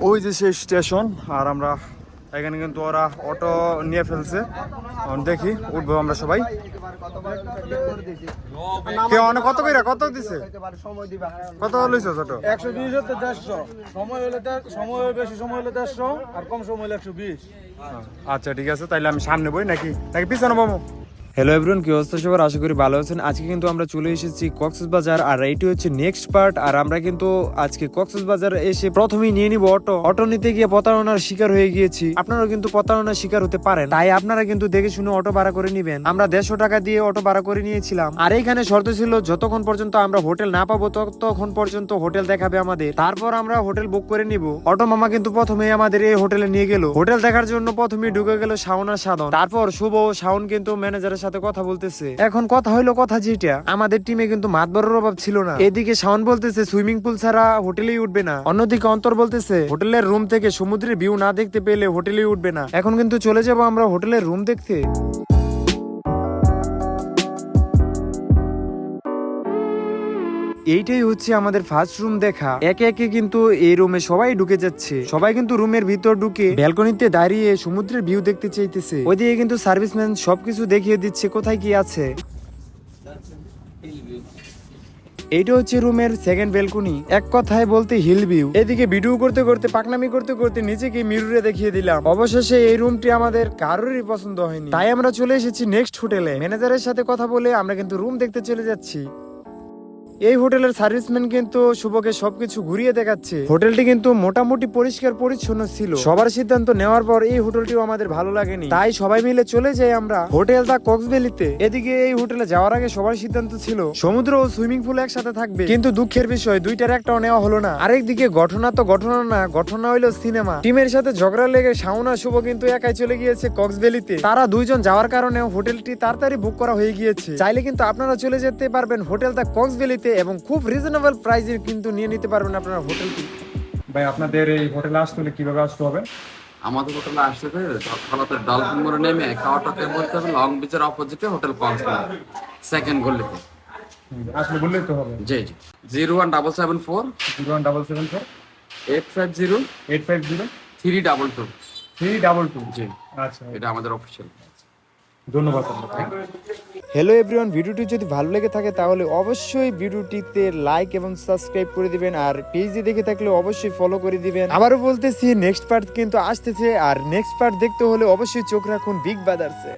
ওই যে সেই স্টেশন আর আমরা এখানে কিন্তু ওরা অটো নিয়ে ফেলছে। দেখি উঠবো আমরা সবাই। কে অনেক কত কইরা কত দিছে? কত লইছে ছোট? একশো বিশ হতে দেড়শো। সময় হলে সময় বেশি সময় হলে দেড়শো আর কম সময় হলে একশো বিশ। আচ্ছা ঠিক আছে তাইলে আমি সামনে বই নাকি? নাকি পিছনে বাবু হ্যালো এভরিওয়ান কি অবস্থা সবার? আশা করি ভালো আছেন। আজকে কিন্তু আমরা চলে এসেছি কক্সবাজার, আর এইটি হচ্ছে নেক্সট পার্ট আর আমরা কিন্তু আজকে কক্সবাজার এসে প্রথমেই নিয়ে নিব অটো। অটো নিতে গিয়ে প্রতারণার শিকার হয়ে গিয়েছি। আপনারাও কিন্তু প্রতারণার শিকার হতে পারেন। তাই আপনারা কিন্তু দেখে শুনে অটো ভাড়া করে নেবেন। আমরা দেড়শো টাকা দিয়ে অটো ভাড়া করে নিয়েছিলাম। আর এইখানে শর্ত ছিল, যতক্ষণ পর্যন্ত আমরা হোটেল না পাবো, ততক্ষণ পর্যন্ত হোটেল দেখাবে আমাদের। তারপর আমরা হোটেল বুক করে নিব। অটো মামা কিন্তু প্রথমেই আমাদের এই হোটেলে নিয়ে গেল। হোটেল দেখার জন্য প্রথমে ঢুকে গেল আর সাধন। তারপর শুভ ও শাওন কিন্তু ম্যানেজারের সাথে কথা বলতেছে। এখন কথা হইল কথা যেটা আমাদের টিমে কিন্তু মাত মাতবরের অভাব ছিল না। এদিকে শাওন বলতেছে সুইমিং পুল ছাড়া হোটেলেই উঠবে না। অন্যদিকে অন্তর বলতেছে, হোটেলের রুম থেকে সমুদ্রের ভিউ না দেখতে পেলে হোটেলেই উঠবে না। এখন কিন্তু চলে যাব আমরা হোটেলের রুম দেখতে। এইটাই হচ্ছে আমাদের ফার্স্ট রুম দেখা। একে একে কিন্তু এই রুমে সবাই ঢুকে যাচ্ছে। সবাই কিন্তু রুমের ভিতর ঢুকে ব্যালকনিতে দাঁড়িয়ে সমুদ্রের ভিউ দেখতে চাইতেছে। ওইদিকে কিন্তু সার্ভিসম্যান সবকিছু দেখিয়ে দিচ্ছে কোথায় কি আছে। এইটা হচ্ছে রুমের সেকেন্ড বেলকনি এক কথায় বলতে হিল ভিউ এদিকে ভিডিও করতে করতে, পাকনামি করতে করতে নিচেকে মিরুরে দেখিয়ে দিলাম। অবশেষে এই রুমটি আমাদের কারোরই পছন্দ হয়নি। তাই আমরা চলে এসেছি নেক্সট হোটেলে ম্যানেজারের সাথে কথা বলে আমরা কিন্তু রুম দেখতে চলে যাচ্ছি। এই হোটেলের সার্ভিসম্যান কিন্তু শুভকে সবকিছু ঘুরিয়ে দেখাচ্ছে। হোটেলটি কিন্তু মোটামুটি পরিষ্কার পরিচ্ছন্ন ছিল। সবার সিদ্ধান্ত নেওয়ার পর এই হোটেলটিও আমাদের ভালো লাগেনি। তাই সবাই মিলে চলে যাই আমরা হোটেল দা কক্সভ্যালিতে। এদিকে এই হোটেলে যাওয়ার আগে সবার সিদ্ধান্ত ছিল, সমুদ্র ও সুইমিং পুল একসাথে থাকবে। কিন্তু দুঃখের বিষয় দুইটার একটাও নেওয়া হলো না। আরেকদিকে ঘটনা তো ঘটনা না, ঘটনা হইল সিনেমা। টিমের সাথে ঝগড়া লেগে শাওনা শুভ কিন্তু একাই চলে গিয়েছে কক্সভ্যালিতে। তারা দুইজন যাওয়ার কারণে হোটেলটি তাড়াতাড়ি বুক করা হয়ে গিয়েছে। চাইলে কিন্তু আপনারা চলে যেতে পারবেন হোটেল দা কক্সভ্যালিতে এবং খুব রিজনেবল প্রাইসে কিন্তু নিয়ে নিতে পারবেন আপনারা হোটেলটি। ভাই আপনাদের এই হোটেলে আসতে হলে কীভাবে আসতে হবে? আমাদের হোটেলে আসতে হবে ফলাতে ডলফিন মোড়ে নেমে কাওয়াটাকে বলতে হবে লং বিচের অপোজিটে হোটেল কক্সবাজার সেকেন্ড গলিতে। আসলে বললেই তো হবে। জি জি। Zero one double seven four zero one double seven four eight five zero eight five zero three double two three double two জি। আচ্ছা। এটা আমাদের অফিসিয়াল ধন্যবাদ হ্যালো এভরিওয়ান ভিডিওটি যদি ভালো লেগে থাকে তাহলে অবশ্যই ভিডিওটিতে লাইক এবং সাবস্ক্রাইব করে দিবেন, আর পেজে দেখে থাকলে অবশ্যই ফলো করে দিবেন। আবারও বলতেছি নেক্সট পার্ট কিন্তু আসতেছে, আর নেক্সট পার্ট দেখতে হলে অবশ্যই চোখ রাখুন বিগ বাদার্সে